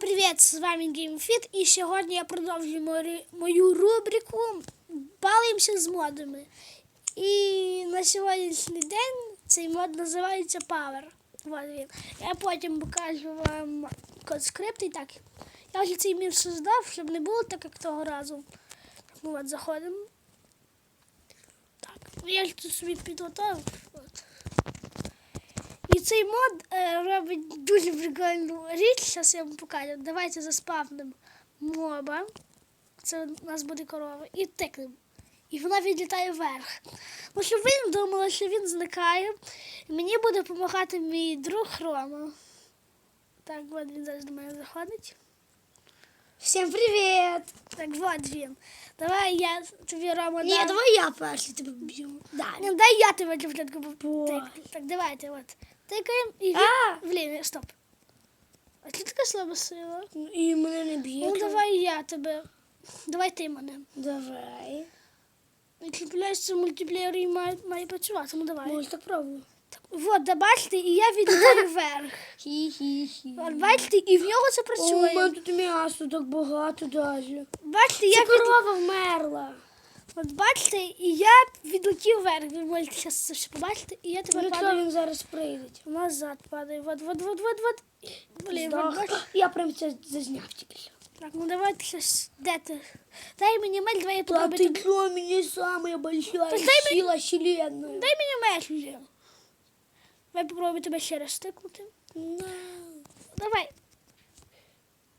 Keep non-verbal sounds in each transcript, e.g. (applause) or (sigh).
привіт! З вами GameFit і сьогодні я продовжую мою, рубрику Балуємося з модами. І на сьогоднішній день цей мод називається Power. Вот він. Я потім покажу вам код скрипт і так. Я вже цей мір создав, щоб не було так, як того разу. Ну от заходимо. Так, я ж тут собі підготував. І цей мод е, робить дуже прикольну річ, зараз я вам покажу. Давайте заспавнимо моба. Це у нас буде корова. І тикнемо. І вона відлітає вверх. Ну, щоб ви не думали, що він зникає. Мені буде допомагати мій друг Рома. Так, от він зараз до мене заходить. Всем привет! Так, от він. Давай я тобі Рома Ні, дам. давай я перший тебе б'ю. Да. Дай я тебе для початку потикаю. Так, давайте, от. Тикаємо і він... Блін, стоп. А ти така слаба сила? І мене не б'є. Ну давай я тебе. Давай ти мене. Давай. Відкріпляєшся мультиплеєр і має, має працювати. Ну давай. Може так пробую. Так, от, да бачите, і я відлітаю (laughs) вверх. Хі-хі-хі. Бачите, і в нього це О, у мене тут м'ясо так багато даже. Бачите, я від... корова вмерла. От бачите, і я відлетів вверх. Ви можете зараз це все побачити, і я Ну, тепер якщо падаю він зараз прийде. назад падаю. Вот, вот, вот, вот, вот. Блін, от, бачите? Я прям це зазняв тільки. що. Так, ну давайте щось. Де ти? Дай мені мель, давай я Та попробую. ти що, мені самая большая Так дай мені- сила вселенная. Дай мені меч. Давай попробую тебе ще раз стикнути. На. Давай.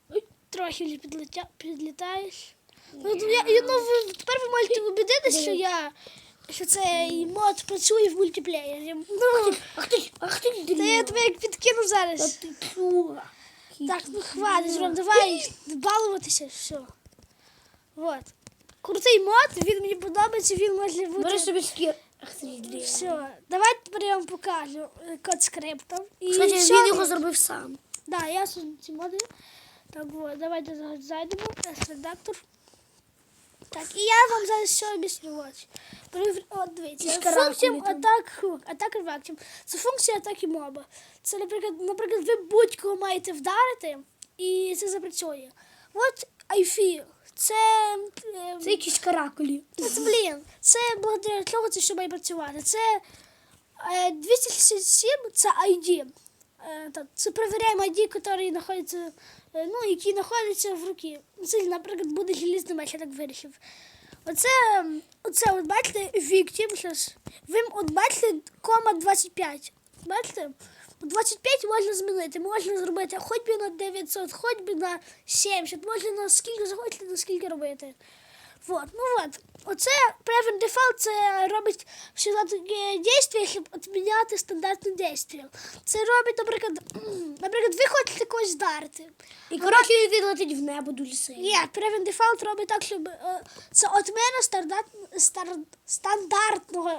Ой, Трохи вже підлетя... підлітаєш. Ну, я, я, ну, ви- тепер ви можете убедитися, що я що цей мод працює в мультиплеєрі. Ну, Ах ти, ах ти, та я тебе як підкину зараз. ти чула. Так, ну хватить, Ром, давай балуватися, все. Вот. Крутий мод, він мені подобається, він може бути. Бери собі скір. Ах ти, дрянь. Все, давайте тепер я вам покажу е, код скриптом. І Кстати, все. він його зробив сам. Да, я создаю ці моди. Так, от, давайте зараз зайдемо. Редактор. Так, і я вам зараз все об'ясню. От. Дивіться. Функція атак хук, атак ревактів. Це функція атаки моба. Це, наприклад, наприклад, ви будь-кого маєте вдарити, і це запрацює. От IFI. Це, е, Це якісь каракулі. це, блін, це благодаря чого це що має працювати. Це е, 267 це ID. Е, це перевіряємо ID, які знаходяться, е, ну, які знаходяться в руці. Це, наприклад, буде желізний меч, я так вирішив. Оце, оце от бачите, victim, щас. Ви от бачите, кома 25. Бачите? 25 можна змінити, можна зробити хоч би на 900, хоч би на 70, можна на скільки захочете, на скільки робити. Вот, ну вот. Оце Default це робить всі таке дійство, щоб відміняти стандартне дійство. Це робить, наприклад, наприклад, ви хочете когось вдарити. І коротше він летить в небо дуже сильно. Ні, Prevent Default робить так, щоб е, це отмена стандарт, стандартного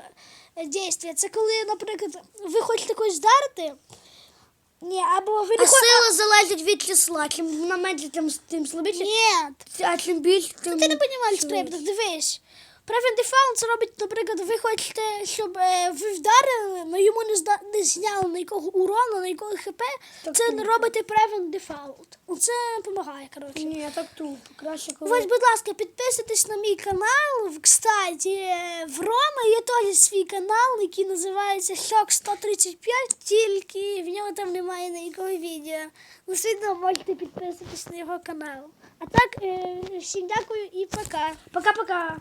е, дійства. Це коли, наприклад, ви хочете когось вдарити. Ні, або ви не А хочете. сила залежить від числа. Чим вона менше, тим, тим слабіше. Ні, А чим більше, тим... Ти не розумієш швидше. дивись. Prevent це робить, наприклад, ви хочете, щоб е, ви вдарили, але йому не, зда, не зняли ніякого урону, ніякого хп. Так це тупо. робите Prevent Default. Це допомагає, коротше. Ні, так тупо. Краще коли... Ось, будь ласка, підписуйтесь на мій канал. Кстати, е, в Роми є теж свій канал, який називається Шок 135, тільки в нього там немає ніякого відео. Ну, все можете підписатись на його канал. А так, е, всім дякую і пока. Пока-пока.